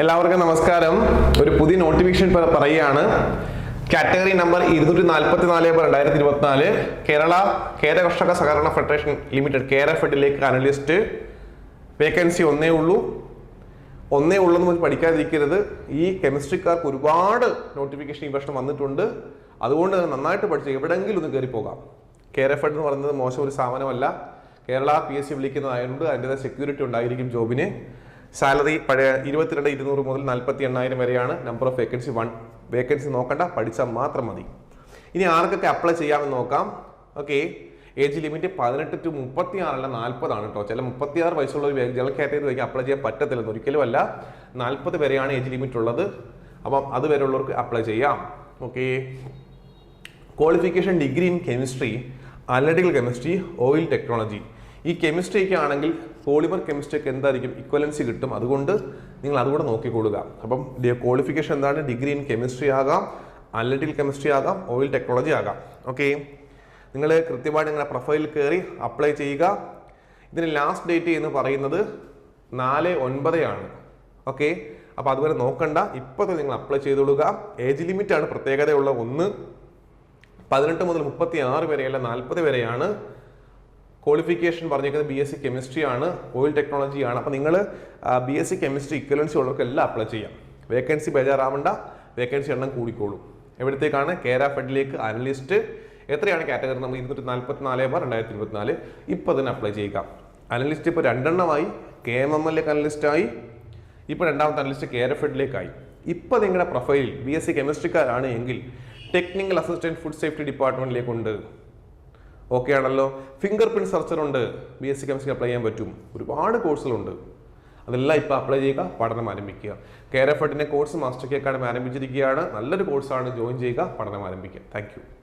എല്ലാവർക്കും നമസ്കാരം. ഒരു പുതിയ നോട്ടിഫിക്കേഷൻ പറയുകയാണ്. കാറ്റഗറി നമ്പർ ഇരുന്നൂറ്റി നാൽപ്പത്തി നാല് രണ്ടായിരത്തി ഇരുപത്തിനാല് കേരള കേര കർഷക സഹകരണ ഫെഡറേഷൻ ലിമിറ്റഡ് കേര ഫെഡിലേക്ക് അനലിസ്റ്റ് വേക്കൻസി ഒന്നേ ഉള്ളൂ. ഒന്നേ ഉള്ളൂ എന്ന് പഠിക്കാതിരിക്കരുത്. ഈ കെമിസ്ട്രിക്കാർക്ക് ഒരുപാട് നോട്ടിഫിക്കേഷൻ ഈ വർഷം വന്നിട്ടുണ്ട്. അതുകൊണ്ട് നന്നായിട്ട് പഠിച്ച് എവിടെയെങ്കിലും ഒന്ന് കയറി പോകാം. കേര ഫെഡ് എന്ന് പറയുന്നത് മോശം ഒരു സ്ഥാപനമല്ല. കേരള പി എസ് സി വിളിക്കുന്നതായതുകൊണ്ട് അതിന്റെതായ സെക്യൂരിറ്റി ഉണ്ടായിരിക്കും ജോബിന് സാലറി പഴയ ഇരുപത്തിരണ്ട് ഇരുന്നൂറ് മുതൽ നാൽപ്പത്തി എണ്ണായിരം വരെയാണ് number of vacancy one vacancy നോക്കണ്ട പഠിച്ചാൽ മാത്രം മതി. ഇനി ആർക്കൊക്കെ അപ്ലൈ ചെയ്യാമെന്ന് നോക്കാം. ഓക്കെ ഏജ് ലിമിറ്റ് പതിനെട്ട് ടു മുപ്പത്തി ആറല്ല നാൽപ്പതാണ് കേട്ടോ ചില മുപ്പത്തി ആറ് വയസ്സുള്ള ഒരു ജനറൽ കാറ്റഗറി അപ്ലൈ ചെയ്യാൻ പറ്റത്തില്ലെന്ന് ഒരിക്കലും അല്ല. നാൽപ്പത് വരെയാണ് ഏജ് ലിമിറ്റ് ഉള്ളത്. അപ്പം അതുവരെയുള്ളവർക്ക് അപ്ലൈ ചെയ്യാം. Okay qualification degree in chemistry analytical chemistry oil technology ഈ കെമിസ്ട്രിക്ക് ആണെങ്കിൽ പോളിമർ കെമിസ്ട്രിക്ക് എന്തായിരിക്കും? ഇക്വലൻസി കിട്ടും. അതുകൊണ്ട് നിങ്ങൾ അതുകൂടെ നോക്കിക്കൊള്ളുക. അപ്പം ക്വാളിഫിക്കേഷൻ എന്താണ്? ഡിഗ്രി ഇൻ കെമിസ്ട്രി ആകാം അനലിറ്റിക്കൽ കെമിസ്ട്രി ആകാം ഓയിൽ ടെക്നോളജി ആകാം. ഓക്കെ നിങ്ങൾ കൃത്യമായിട്ട് നിങ്ങളുടെ പ്രൊഫൈൽ കയറി അപ്ലൈ ചെയ്യുക. ഇതിന് ലാസ്റ്റ് ഡേറ്റ് എന്ന് പറയുന്നത് നാല് ഒൻപത് ആണ്. ഓക്കെ അപ്പോൾ അതുവരെ നോക്കണ്ട. ഇപ്പോൾ നിങ്ങൾ അപ്ലൈ ചെയ്തോളുക ഏജ് ലിമിറ്റാണ് പ്രത്യേകതയുള്ള ഒന്ന്. പതിനെട്ട് മുതൽ മുപ്പത്തി ആറ് വരെയല്ല നാൽപ്പത് വരെയാണ്. ക്വാളിഫിക്കേഷൻ പറഞ്ഞിരിക്കുന്നത് ബി എസ് സി കെമിസ്ട്രി ആണ് ഓയിൽ ടെക്നോളജി ആണ്. അപ്പോൾ നിങ്ങൾ B S C chemistry equivalency ഉള്ളവർക്കെല്ലാം apply ചെയ്യാം. വേക്കൻസി ബേജാറാവണ്ട വേക്കൻസി എണ്ണം കൂടിക്കോളും. എവിടത്തേക്കാണ്? കേര ഫെഡിലേക്ക് അനലിസ്റ്റ് എത്രയാണ് കാറ്റഗറി നമ്മൾ ഇരുന്നൂറ്റി നാൽപ്പത്തി നാല് ബാർ രണ്ടായിരത്തി ഇരുപത്തിനാല് ഇപ്പോൾ തന്നെ അപ്ലൈ ചെയ്യുക. അനലിസ്റ്റ് ഇപ്പോൾ രണ്ടെണ്ണമായി കെ എം എം എല്ലേക്ക് അനലിസ്റ്റായി ഇപ്പോൾ രണ്ടാമത്തെ അനലിസ്റ്റ് കെ എഫ് എഡിലേക്കായി ഇപ്പോൾ നിങ്ങളുടെ പ്രൊഫൈലിൽ ബി എസ് സി കെമിസ്ട്രിക്കാരാണ് എങ്കിൽ ടെക്നിക്കൽ അസിസ്റ്റന്റ് ഫുഡ് സേഫ്റ്റി ഡിപ്പാർട്ട്മെന്റിലേക്കുണ്ട് ഓക്കെ ആണല്ലോ. ഫിംഗർ പ്രിന്റ് സെർച്ചർ ഉണ്ട്. B S C chemistry apply ചെയ്യാൻ പറ്റും. ഒരുപാട് കോഴ്സുകളുണ്ട് അതെല്ലാം ഇപ്പോൾ അപ്ലൈ ചെയ്യുക പഠനം ആരംഭിക്കുക. കെയർ എഫ് എഡിന്റെ കോഴ്സ് മാസ്റ്റർ കെ ആരംഭിച്ചിരിക്കുകയാണ്. നല്ലൊരു കോഴ്സാണ് ജോയിൻ ചെയ്യുക പഠനം ആരംഭിക്കുക. താങ്ക്